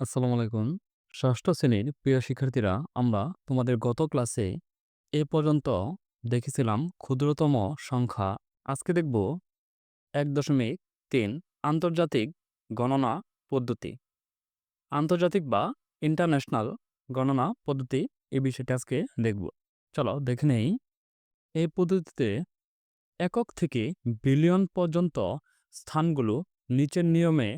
আসসালামু আলাইকুম। ষষ্ঠ শ্রেণির প্রিয় শিক্ষার্থীরা, আমরা তোমাদের গত ক্লাসে এ পর্যন্ত দেখেছিলাম ক্ষুদ্রতম সংখ্যা। আজকে দেখব ১.৩ আন্তর্জাতিক গণনা পদ্ধতি। আন্তর্জাতিক বা ইন্টারন্যাশনাল গণনা পদ্ধতি এই বিষয়টি আজকে দেখব। চলো দেখে নেই। এই পদ্ধতিতে একক থেকে বিলিয়ন পর্যন্ত স্থানগুলো নিচের নিয়মে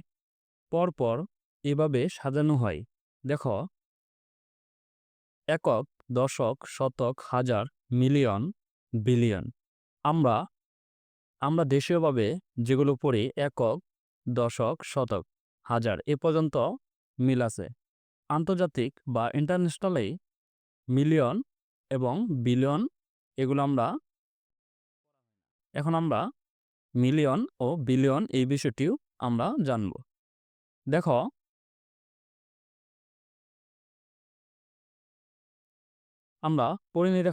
পরপর এভাবে সাজানো হয়। দেখো। একক, দশক, শতক, হাজার, মিলিয়ন, বিলিয়ন। আমরা আমরা দেশীয়ভাবে যেগুলো পড়ি, একক, দশক, শতক, হাজার, এ পর্যন্ত মিল আছে। আন্তর্জাতিক বা ইন্টারন্যাশনালে মিলিয়ন এবং বিলিয়ন এগুলো আমরা এখন আমরা মিলিয়ন ও বিলিয়ন এই বিষয়টিও আমরা জানব। দেখো। আমরা পড়ে নিয়ে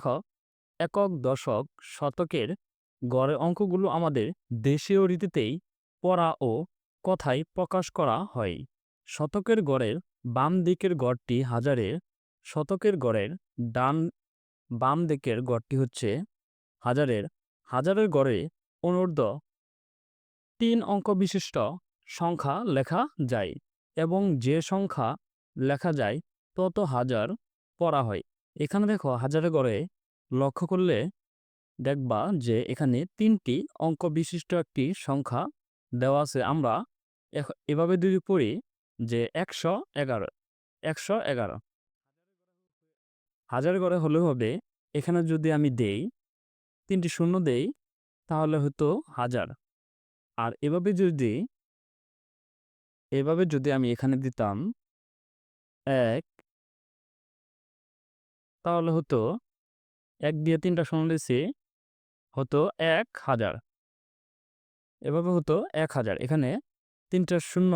একক দশক শতকের গড়ের অঙ্কগুলো আমাদের দেশীয় রীতিতেই পড়া ও কথায় প্রকাশ করা হয়। শতকের গড়ের বাম দিকের গড়টি হাজারের, শতকের গড়ের ডান, বাম দিকের গড়টি হচ্ছে হাজারের। হাজারের গড়ে অনূর্ধ্ব তিন অঙ্ক বিশিষ্ট সংখ্যা লেখা যায় এবং যে সংখ্যা লেখা যায়, তত হাজার পড়া হয়। এখানে দেখো হাজারে গড়ে লক্ষ্য করলে দেখবা যে এখানে তিনটি অঙ্ক বিশিষ্ট একটি সংখ্যা দেওয়া আছে। আমরা এভাবে যদি পড়ি যে একশো এগারো একশো এগারো। হাজার গড়ে হলেও হবে, এখানে যদি আমি দেই, তিনটি শূন্য দেই, তাহলে হতো হাজার। আর এভাবে যদি এভাবে যদি আমি এখানে দিতাম, এক তাহলে হতো এক দিয়ে তিনটা শূন্য দিয়েছি হতো এক হাজার। এভাবে হতো এক হাজার। এখানে তিনটা শূন্য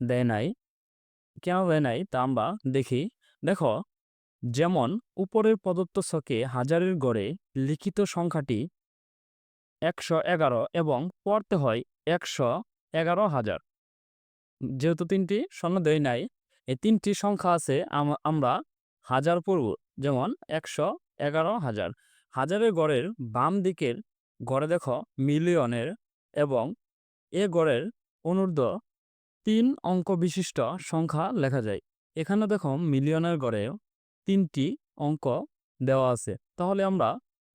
দেয় নাই। কেন দেয় নাই? তা আমরা দেখি। দেখো, যেমন উপরের প্রদত্ত ছকে হাজারের গড়ে লিখিত সংখ্যাটি একশো এগারো এবং পড়তে হয় একশো এগারো হাজার। যেহেতু তিনটি শূন্য দেয় নাই, এই তিনটি সংখ্যা আছে আমরা হাজার পড়ব যেমন একশো এগারো হাজার। হাজারের গড়ের বাম দিকের গড়ে দেখো মিলিয়নের এবং এ গড়ের অনূর্ধ্ব তিন অঙ্ক বিশিষ্ট সংখ্যা লেখা যায়। এখানে দেখো মিলিয়নের গড়ে তিনটি অঙ্ক দেওয়া আছে। তাহলে আমরা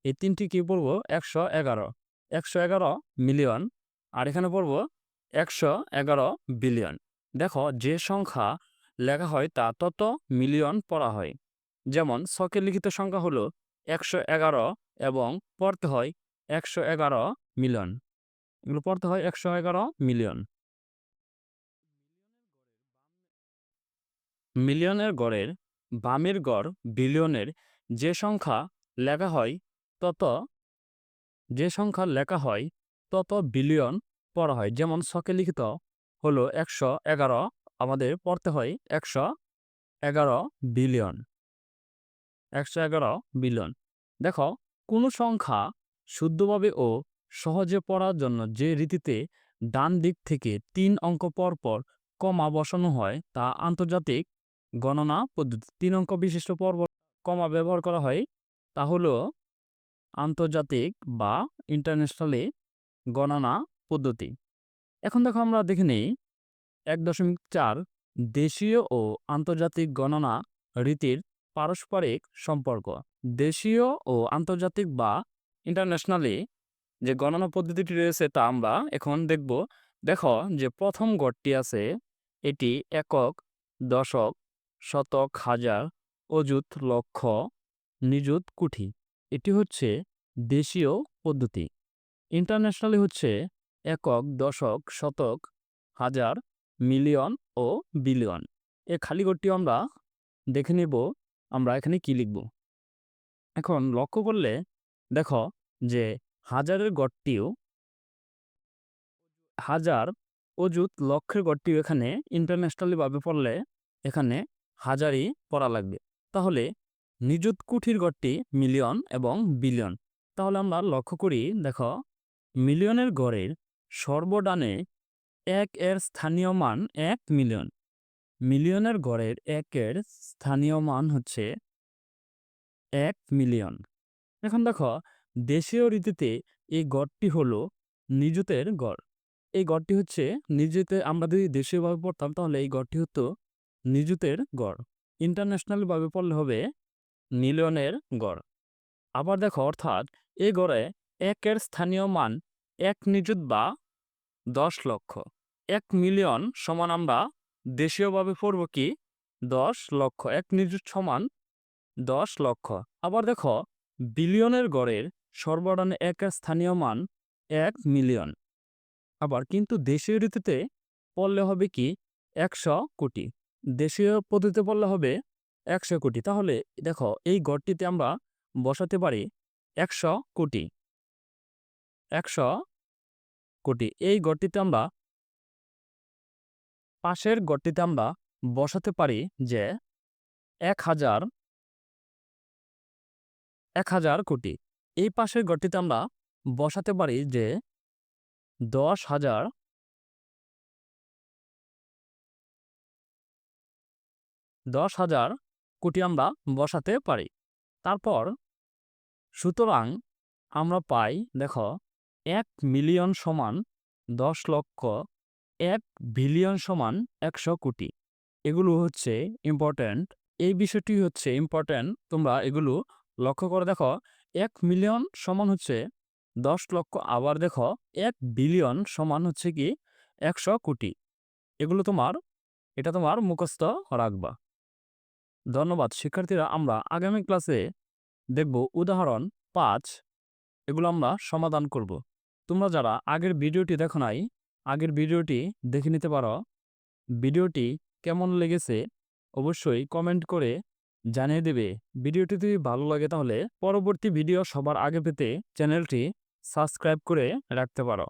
এই তিনটি কি পড়ব? একশো এগারো। একশো এগারো মিলিয়ন, আর এখানে পড়ব একশো এগারো বিলিয়ন। দেখো যে সংখ্যা লেখা হয় তা তত মিলিয়ন পড়া হয়। যেমন ছকে লিখিত সংখ্যা হলো একশো এগারো এবং পড়তে হয় একশো এগারো মিলিয়ন। এগুলো পড়তে হয় একশো এগারো মিলিয়ন। মিলিয়নের গড়ের, বামের গড় বিলিয়নের যে সংখ্যা লেখা হয় তত, যে সংখ্যা লেখা হয় তত বিলিয়ন পড়া হয়। যেমন ছকে লিখিত হলো একশো এগারো আমাদের পড়তে হয় একশো এগারো বিলিয়ন। একশো এগারো বিলিয়ন। দেখো, কোনো সংখ্যা শুদ্ধভাবে ও সহজে পড়ার জন্য যে রীতিতে ডান দিক থেকে তিন অঙ্ক পর পর কমা বসানো হয়, তা আন্তর্জাতিক গণনা পদ্ধতি তিন অঙ্ক বিশিষ্ট পর্ব কমা ব্যবহার করা হয়, তা হল আন্তর্জাতিক বা ইন্টারন্যাশনালি গণনা পদ্ধতি। এখন দেখো আমরা দেখে নিই এক দশমিক চার দেশীয় ও আন্তর্জাতিক গণনা রীতির পারস্পরিক সম্পর্ক। দেশীয় ও আন্তর্জাতিক বা ইন্টারন্যাশনালি যে গণনা পদ্ধতিটি রয়েছে তা আমরা এখন দেখব। দেখো যে প্রথম গড়টি আছে, এটি একক, দশক, শতক, হাজার, অযুত, লক্ষ, নিযুত, কুঠি। এটি হচ্ছে দেশীয় পদ্ধতি। ইন্টারন্যাশনালি হচ্ছে একক, দশক, শতক, হাজার মিলিয়ন ও বিলিয়ন। এ খালি গড়টি আমরা দেখে নেব, আমরা এখানে কি লিখব? এখন লক্ষ্য করলে দেখো যে হাজারের গড়টিও, হাজার অযুত লক্ষের গড়টিও এখানে ইন্টারন্যাশনালিভাবে পড়লে এখানে হাজারই পড়া লাগবে। তাহলে নিযুত কুঠির গড়টি মিলিয়ন এবং বিলিয়ন। তাহলে আমরা লক্ষ্য করি, দেখো, মিলিয়নের গড়ের সর্বডানে এক এর স্থানীয় মান এক মিলিয়ন। মিলিয়নের গড়ের একের স্থানীয় মান হচ্ছে এক মিলিয়ন। এখন দেখো, দেশীয় রীতিতে এই গড়টি হলো নিযুতের গড়। এই গড়টি হচ্ছে নিযুতে আমরা যদি দেশীয়ভাবে পড়তাম, তাহলে এই গড়টি হতো নিজুতের গড়। ইন্টারন্যাশনালভাবে পড়লে হবে মিলিয়নের গড়। আবার দেখো, অর্থাৎ এই গড়ে একের স্থানীয় মান এক নিযুত বা দশ লক্ষ। এক মিলিয়ন সমান আমরা দেশীয়ভাবে পড়ব কি? দশ লক্ষ, এক নিযুত সমান দশ লক্ষ। আবার দেখো, বিলিয়নের গড়ের সর্বডানে এক স্থানীয় মান এক মিলিয়ন। আবার কিন্তু দেশীয় রীতিতে পড়লে হবে কি? একশো কোটি। দেশীয় পদ্ধতিতে পড়লে হবে একশো কোটি। তাহলে দেখো, এই গড়টিতে আমরা বসাতে পারি একশো কোটি। একশো কোটি। এই গড়টিতে আমরা পাশের গড়টিতে আমরা বসাতে পারি যে এক হাজার এক হাজার কোটি। এই পাশের গড়টিতে আমরা বসাতে পারি যে দশ হাজার দশ হাজার কোটি আমরা বসাতে পারি। তারপর সুতরাং আমরা পাই, দেখো, এক মিলিয়ন সমান দশ লক্ষ এক বিলিয়ন সমান একশো কোটি। এগুলো হচ্ছে ইম্পর্ট্যান্ট এই বিষয়টি হচ্ছে ইম্পর্ট্যান্ট তোমরা এগুলো লক্ষ্য করে। দেখো, এক মিলিয়ন সমান হচ্ছে দশ লক্ষ। আবার দেখো, এক বিলিয়ন সমান হচ্ছে কি একশো কোটি। এগুলো তোমার, এটা তোমার মুখস্থ রাখবা। ধন্যবাদ। শিক্ষার্থীরা, আমরা আগামী ক্লাসে দেখব উদাহরণ পাঁচ। এগুলো আমরা সমাধান করব। তোমরা যারা আগের ভিডিওটি দেখো নাই আগের ভিডিওটি দেখে নিতে পারো। ভিডিওটি কেমন লেগেছে অবশ্যই কমেন্ট করে জানিয়ে দেবে। ভিডিওটি যদি ভালো লাগে তাহলে পরবর্তী ভিডিও সবার আগে পেতে চ্যানেলটি সাবস্ক্রাইব করে রাখতে পারো।